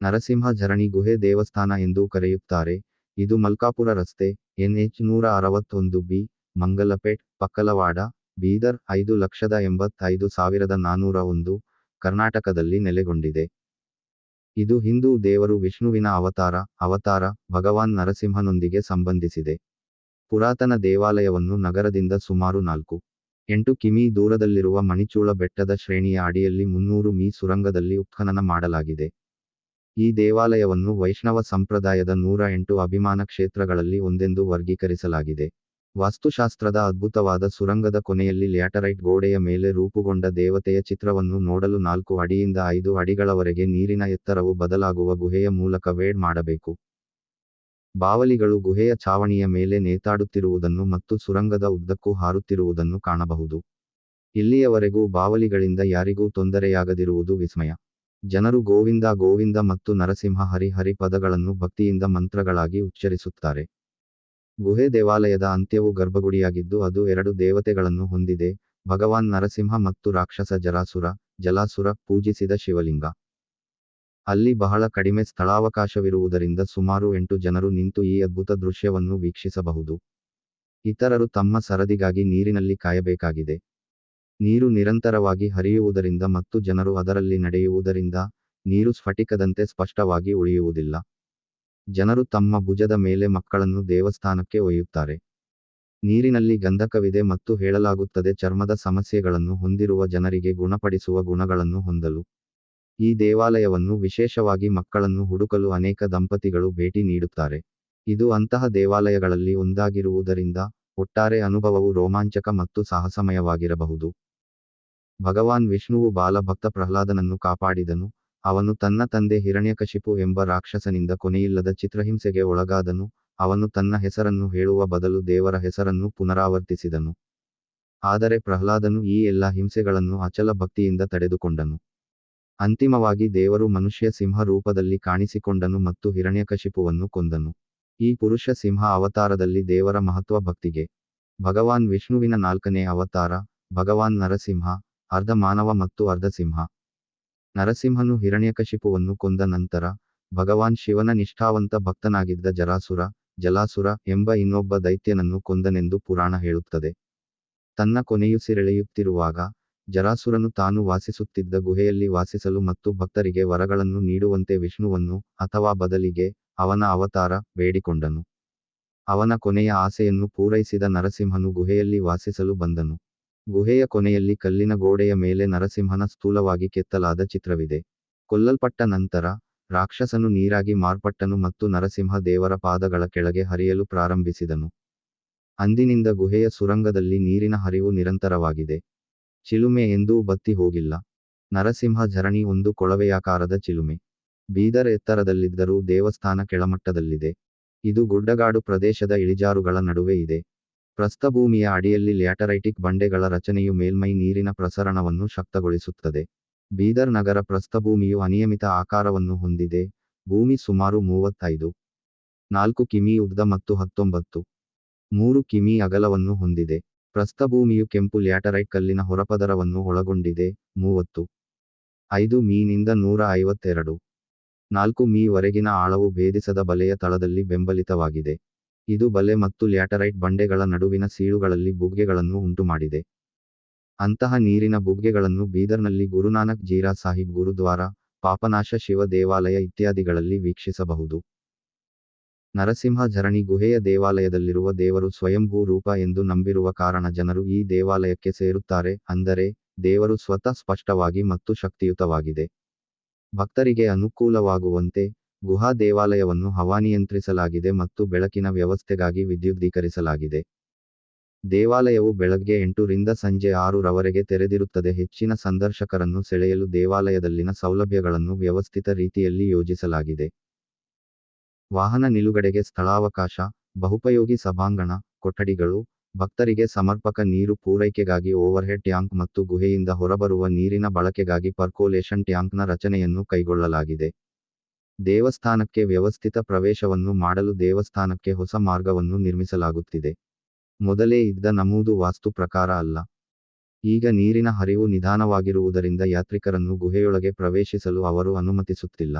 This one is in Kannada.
ನರಸಿಂಹ ಝರಣಿ ಗುಹೆ ದೇವಸ್ಥಾನ ಎಂದು ಕರೆಯುತ್ತಾರೆ. ಇದು ಮಲ್ಕಾಪುರ ರಸ್ತೆ, ಎನ್ಎಚ್ ನೂರ ಅರವತ್ತೊಂದು ಬಿ, ಮಂಗಲಪೇಟ್, ಪಕ್ಕಲವಾಡ, ಬೀದರ್, ಐದು ಲಕ್ಷದ ಎಂಬತ್ತೈದು ಸಾವಿರದ ನಾನೂರ ಒಂದು, ಕರ್ನಾಟಕದಲ್ಲಿ ನೆಲೆಗೊಂಡಿದೆ. ಇದು ಹಿಂದೂ ದೇವರು ವಿಷ್ಣುವಿನ ಅವತಾರ ಅವತಾರ, ಭಗವಾನ್ ನರಸಿಂಹನೊಂದಿಗೆ ಸಂಬಂಧಿಸಿದೆ. ಪುರಾತನ ದೇವಾಲಯವನ್ನು ನಗರದಿಂದ ಸುಮಾರು ನಾಲ್ಕು, ಎಂಟು ಕಿಮಿ ದೂರದಲ್ಲಿರುವ ಮಣಿಚೂಳ ಬೆಟ್ಟದ ಶ್ರೇಣಿಯ ಅಡಿಯಲ್ಲಿ ಮುನ್ನೂರು ಮೀ ಸುರಂಗದಲ್ಲಿ ಉತ್ಖನನ ಮಾಡಲಾಗಿದೆ. ಈ ದೇವಾಲಯವನ್ನು ವೈಷ್ಣವ ಸಂಪ್ರದಾಯದ ನೂರ ಎಂಟು ಅಭಿಮಾನ ಕ್ಷೇತ್ರಗಳಲ್ಲಿ ಒಂದೆಂದು ವರ್ಗೀಕರಿಸಲಾಗಿದೆ. ವಾಸ್ತುಶಾಸ್ತ್ರದ ಅದ್ಭುತವಾದ ಸುರಂಗದ ಕೊನೆಯಲ್ಲಿ ಲ್ಯಾಟರೈಟ್ ಗೋಡೆಯ ಮೇಲೆ ರೂಪುಗೊಂಡ ದೇವತೆಯ ಚಿತ್ರವನ್ನು ನೋಡಲು ನಾಲ್ಕು ಅಡಿಯಿಂದ ಐದು ಅಡಿಗಳವರೆಗೆ ನೀರಿನ ಎತ್ತರವು ಬದಲಾಗುವ ಗುಹೆಯ ಮೂಲಕ ವೇಡ್ ಮಾಡಬೇಕು. ಬಾವಲಿಗಳು ಗುಹೆಯ ಛಾವಣಿಯ ಮೇಲೆ ನೇತಾಡುತ್ತಿರುವುದನ್ನು ಮತ್ತು ಸುರಂಗದ ಉದ್ದಕ್ಕೂ ಹಾರುತ್ತಿರುವುದನ್ನು ಕಾಣಬಹುದು. ಇಲ್ಲಿಯವರೆಗೂ ಬಾವಲಿಗಳಿಂದ ಯಾರಿಗೂ ತೊಂದರೆಯಾಗದಿರುವುದು ವಿಸ್ಮಯ. ಜನರು ಗೋವಿಂದ ಗೋವಿಂದ ಮತ್ತು ನರಸಿಂಹ ಹರಿಹರಿ ಹರಿ ಪದಗಳನ್ನು ಭಕ್ತಿಯಿಂದ ಮಂತ್ರಗಳಾಗಿ ಉಚ್ಚರಿಸುತ್ತಾರೆ. ಗುಹೆ ದೇವಾಲಯದ ಅಂತ್ಯವು ಗರ್ಭಗುಡಿಯಾಗಿದ್ದು ಅದು ಎರಡು ದೇವತೆಗಳನ್ನು ಹೊಂದಿದೆ, ಭಗವಾನ್ ನರಸಿಂಹ ಮತ್ತು ರಾಕ್ಷಸ ಜರಾಸುರ, ಜಲಾಸುರ ಪೂಜಿಸಿದ ಶಿವಲಿಂಗ. ಅಲ್ಲಿ ಬಹಳ ಕಡಿಮೆ ಸ್ಥಳಾವಕಾಶವಿರುವುದರಿಂದ ಸುಮಾರು ಎಂಟು ಜನರು ನಿಂತು ಈ ಅದ್ಭುತ ದೃಶ್ಯವನ್ನು ವೀಕ್ಷಿಸಬಹುದು. ಇತರರು ತಮ್ಮ ಸರದಿಗಾಗಿ ನೀರಿನಲ್ಲಿ ಕಾಯಬೇಕಾಗಿದೆ. ನೀರು ನಿರಂತರವಾಗಿ ಹರಿಯುವುದರಿಂದ ಮತ್ತು ಜನರು ಅದರಲ್ಲಿ ನಡೆಯುವುದರಿಂದ ನೀರು ಸ್ಫಟಿಕದಂತೆ ಸ್ಪಷ್ಟವಾಗಿ ಉಳಿಯುವುದಿಲ್ಲ. ಜನರು ತಮ್ಮ ಭುಜದ ಮೇಲೆ ಮಕ್ಕಳನ್ನು ದೇವಸ್ಥಾನಕ್ಕೆ ಒಯ್ಯುತ್ತಾರೆ. ನೀರಿನಲ್ಲಿ ಗಂಧಕವಿದೆ ಮತ್ತು ಹೇಳಲಾಗುತ್ತದೆ ಚರ್ಮದ ಸಮಸ್ಯೆಗಳನ್ನು ಹೊಂದಿರುವ ಜನರಿಗೆ ಗುಣಪಡಿಸುವ ಗುಣಗಳನ್ನು ಹೊಂದಲು. ಈ ದೇವಾಲಯವನ್ನು ವಿಶೇಷವಾಗಿ ಮಕ್ಕಳನ್ನು ಹುಡುಕಲು ಅನೇಕ ದಂಪತಿಗಳು ಭೇಟಿ ನೀಡುತ್ತಾರೆ. ಇದು ಅಂತಹ ದೇವಾಲಯಗಳಲ್ಲಿ ಒಂದಾಗಿರುವುದರಿಂದ, ಒಟ್ಟಾರೆ ಅನುಭವವು ರೋಮಾಂಚಕ ಮತ್ತು ಸಾಹಸಮಯವಾಗಿರಬಹುದು. ಭಗವಾನ್ ವಿಷ್ಣುವು ಬಾಲಭಕ್ತ ಪ್ರಹ್ಲಾದನನ್ನು ಕಾಪಾಡಿದನು. ಅವನು ತನ್ನ ತಂದೆ ಹಿರಣ್ಯಕಶಿಪು ಎಂಬ ರಾಕ್ಷಸನಿಂದ ಕೊನೆಯಿಲ್ಲದ ಚಿತ್ರಹಿಂಸೆಗೆ ಒಳಗಾದನು. ಅವನು ತನ್ನ ಹೆಸರನ್ನು ಹೇಳುವ ಬದಲು ದೇವರ ಹೆಸರನ್ನು ಪುನರಾವರ್ತಿಸಿದನು. ಆದರೆ ಪ್ರಹ್ಲಾದನು ಈ ಎಲ್ಲ ಹಿಂಸೆಗಳನ್ನು ಅಚಲ ಭಕ್ತಿಯಿಂದ ತಡೆದುಕೊಂಡನು. ಅಂತಿಮವಾಗಿ ದೇವರು ಮನುಷ್ಯ ಸಿಂಹ ರೂಪದಲ್ಲಿ ಕಾಣಿಸಿಕೊಂಡನು ಮತ್ತು ಹಿರಣ್ಯಕಶಿಪುವನ್ನು ಕೊಂದನು. ಈ ಪುರುಷ ಸಿಂಹ ಅವತಾರದಲ್ಲಿ ದೇವರ ಮಹತ್ವ ಭಕ್ತಿಗೆ. ಭಗವಾನ್ ವಿಷ್ಣುವಿನ ನಾಲ್ಕನೇ ಅವತಾರ, ಭಗವಾನ್ ನರಸಿಂಹ ಅರ್ಧ ಮಾನವ ಮತ್ತು ಅರ್ಧ ಸಿಂಹ. ನರಸಿಂಹನು ಹಿರಣ್ಯಕಶಿಪುವನ್ನು ಕೊಂದ ನಂತರ, ಭಗವಾನ್ ಶಿವನ ನಿಷ್ಠಾವಂತ ಭಕ್ತನಾಗಿದ್ದ ಜರಾಸುರ, ಜಲಾಸುರ ಎಂಬ ಇನ್ನೊಬ್ಬ ದೈತ್ಯನನ್ನು ಕೊಂದನೆಂದು ಪುರಾಣ ಹೇಳುತ್ತದೆ. ತನ್ನ ಕೊನೆಯುಸಿರೆಳೆಯುತ್ತಿರುವಾಗ ಜರಾಸುರನು ತಾನು ವಾಸಿಸುತ್ತಿದ್ದ ಗುಹೆಯಲ್ಲಿ ವಾಸಿಸಲು ಮತ್ತು ಭಕ್ತರಿಗೆ ವರಗಳನ್ನು ನೀಡುವಂತೆ ವಿಷ್ಣುವನ್ನು ಅಥವಾ ಬದಲಿಗೆ ಅವನ ಅವತಾರ ಬೇಡಿಕೊಂಡನು. ಅವನ ಕೊನೆಯ ಆಸೆಯನ್ನು ಪೂರೈಸಿದ ನರಸಿಂಹನು ಗುಹೆಯಲ್ಲಿ ವಾಸಿಸಲು ಬಂದನು. ಗುಹೆಯ ಕೊನೆಯಲ್ಲಿ ಕಲ್ಲಿನ ಗೋಡೆಯ ಮೇಲೆ ನರಸಿಂಹನ ಸ್ಥೂಲವಾಗಿ ಕೆತ್ತಲಾದ ಚಿತ್ರವಿದೆ. ಕೊಲ್ಲಲ್ಪಟ್ಟ ನಂತರ ರಾಕ್ಷಸನು ನೀರಾಗಿ ಮಾರ್ಪಟ್ಟನು ಮತ್ತು ನರಸಿಂಹ ದೇವರ ಪಾದಗಳ ಕೆಳಗೆ ಹರಿಯಲು ಪ್ರಾರಂಭಿಸಿದನು. ಅಂದಿನಿಂದ ಗುಹೆಯ ಸುರಂಗದಲ್ಲಿ ನೀರಿನ ಹರಿವು ನಿರಂತರವಾಗಿದೆ. ಚಿಲುಮೆ ಎಂದೂ ಬತ್ತಿ ಹೋಗಿಲ್ಲ. ನರಸಿಂಹ ಝರಣಿ ಒಂದು ಕೊಳವೆಯಾಕಾರದ ಚಿಲುಮೆ. ಬೀದರ್ ಎತ್ತರದಲ್ಲಿದ್ದರೂ ದೇವಸ್ಥಾನ ಕೆಳಮಟ್ಟದಲ್ಲಿದೆ. ಇದು ಗುಡ್ಡಗಾಡು ಪ್ರದೇಶದ ಇಳಿಜಾರುಗಳ ನಡುವೆ ಇದೆ. ಪ್ರಸ್ಥಭೂಮಿಯ ಅಡಿಯಲ್ಲಿ ಲ್ಯಾಟರೈಟಿಕ್ ಬಂಡೆಗಳ ರಚನೆಯು ಮೇಲ್ಮೈ ನೀರಿನ ಪ್ರಸರಣವನ್ನು ಶಕ್ತಗೊಳಿಸುತ್ತದೆ. ಬೀದರ್ ನಗರ ಪ್ರಸ್ಥಭೂಮಿಯು ಅನಿಯಮಿತ ಆಕಾರವನ್ನು ಹೊಂದಿದೆ. ಭೂಮಿ ಸುಮಾರು ಮೂವತ್ತೈದು, ನಾಲ್ಕು ಕಿಮಿ ಉದ್ದ ಮತ್ತು ಹತ್ತೊಂಬತ್ತು, ಮೂರು ಕಿಮಿ ಅಗಲವನ್ನು ಹೊಂದಿದೆ. ಪ್ರಸ್ಥಭೂಮಿಯು ಕೆಂಪು ಲ್ಯಾಟರೈಟ್ ಕಲ್ಲಿನ ಹೊರಪದರವನ್ನು ಒಳಗೊಂಡಿದೆ. ಮೂವತ್ತು, ಐದು ಮೀನಿಂದ ನೂರ ಐವತ್ತೆರಡು, ನಾಲ್ಕು ಮೀ ವರೆಗಿನ ಆಳವು ಭೇದಿಸದ ಬಲೆಯ ತಳದಲ್ಲಿ ಬೆಂಬಲಿತವಾಗಿದೆ. ಇದು ಬಲೆ ಮತ್ತು ಲ್ಯಾಟರೈಟ್ ಬಂಡೆಗಳ ನಡುವಿನ ಸೀಳುಗಳಲ್ಲಿ ಬುಗ್ಗೆಗಳನ್ನು ಉಂಟುಮಾಡಿದೆ. ಅಂತಹ ನೀರಿನ ಬುಗ್ಗೆಗಳನ್ನು ಬೀದರ್ನಲ್ಲಿ ಗುರುನಾನಕ್ ಜೀರಾ ಸಾಹಿಬ್ ಗುರುದ್ವಾರ, ಪಾಪನಾಶ ಶಿವ ದೇವಾಲಯ ಇತ್ಯಾದಿಗಳಲ್ಲಿ ವೀಕ್ಷಿಸಬಹುದು. ನರಸಿಂಹ ಝರಣಿ ಗುಹೆಯ ದೇವಾಲಯದಲ್ಲಿರುವ ದೇವರು ಸ್ವಯಂಭೂ ರೂಪ ಎಂದು ನಂಬಿರುವ ಕಾರಣ ಜನರು ಈ ದೇವಾಲಯಕ್ಕೆ ಸೇರುತ್ತಾರೆ, ಅಂದರೆ ದೇವರು ಸ್ವತಃ ಸ್ಪಷ್ಟವಾಗಿ ಮತ್ತು ಶಕ್ತಿಯುತವಾಗಿದೆ. ಭಕ್ತರಿಗೆ ಅನುಕೂಲವಾಗುವಂತೆ ಗುಹಾ ದೇವಾಲಯವನ್ನು ಹವಾನಿಯಂತ್ರಿಸಲಾಗಿದೆ ಮತ್ತು ಬೆಳಕಿನ ವ್ಯವಸ್ಥೆಗಾಗಿ ವಿದ್ಯುದ್ದೀಕರಿಸಲಾಗಿದೆ. ದೇವಾಲಯವು ಬೆಳಗ್ಗೆ ಎಂಟು ರಿಂದ ಸಂಜೆ ಆರು ರವರೆಗೆ ತೆರೆದಿರುತ್ತದೆ. ಹೆಚ್ಚಿನ ಸಂದರ್ಶಕರನ್ನು ಸೆಳೆಯಲು ದೇವಾಲಯದಲ್ಲಿನ ಸೌಲಭ್ಯಗಳನ್ನು ವ್ಯವಸ್ಥಿತ ರೀತಿಯಲ್ಲಿ ಯೋಜಿಸಲಾಗಿದೆ. ವಾಹನ ನಿಲುಗಡೆಗೆ ಸ್ಥಳಾವಕಾಶ, ಬಹುಪಯೋಗಿ ಸಭಾಂಗಣ, ಕೊಠಡಿಗಳು, ಭಕ್ತರಿಗೆ ಸಮರ್ಪಕ ನೀರು ಪೂರೈಕೆಗಾಗಿ ಓವರ್ಹೆಡ್ ಟ್ಯಾಂಕ್ ಮತ್ತು ಗುಹೆಯಿಂದ ಹೊರಬರುವ ನೀರಿನ ಬಳಕೆಗಾಗಿ ಪರ್ಕೋಲೇಷನ್ ಟ್ಯಾಂಕ್ನ ರಚನೆಯನ್ನು ಕೈಗೊಳ್ಳಲಾಗಿದೆ. ದೇವಸ್ಥಾನಕ್ಕೆ ವ್ಯವಸ್ಥಿತ ಪ್ರವೇಶವನ್ನು ಮಾಡಲು ದೇವಸ್ಥಾನಕ್ಕೆ ಹೊಸ ಮಾರ್ಗವನ್ನು ನಿರ್ಮಿಸಲಾಗುತ್ತಿದೆ. ಮೊದಲೇ ಇದ್ದ ನಮೂದು ವಾಸ್ತು ಪ್ರಕಾರ ಅಲ್ಲ. ಈಗ ನೀರಿನ ಹರಿವು ನಿಧಾನವಾಗಿರುವುದರಿಂದ ಯಾತ್ರಿಕರನ್ನು ಗುಹೆಯೊಳಗೆ ಪ್ರವೇಶಿಸಲು ಅವರು ಅನುಮತಿಸುತ್ತಿಲ್ಲ.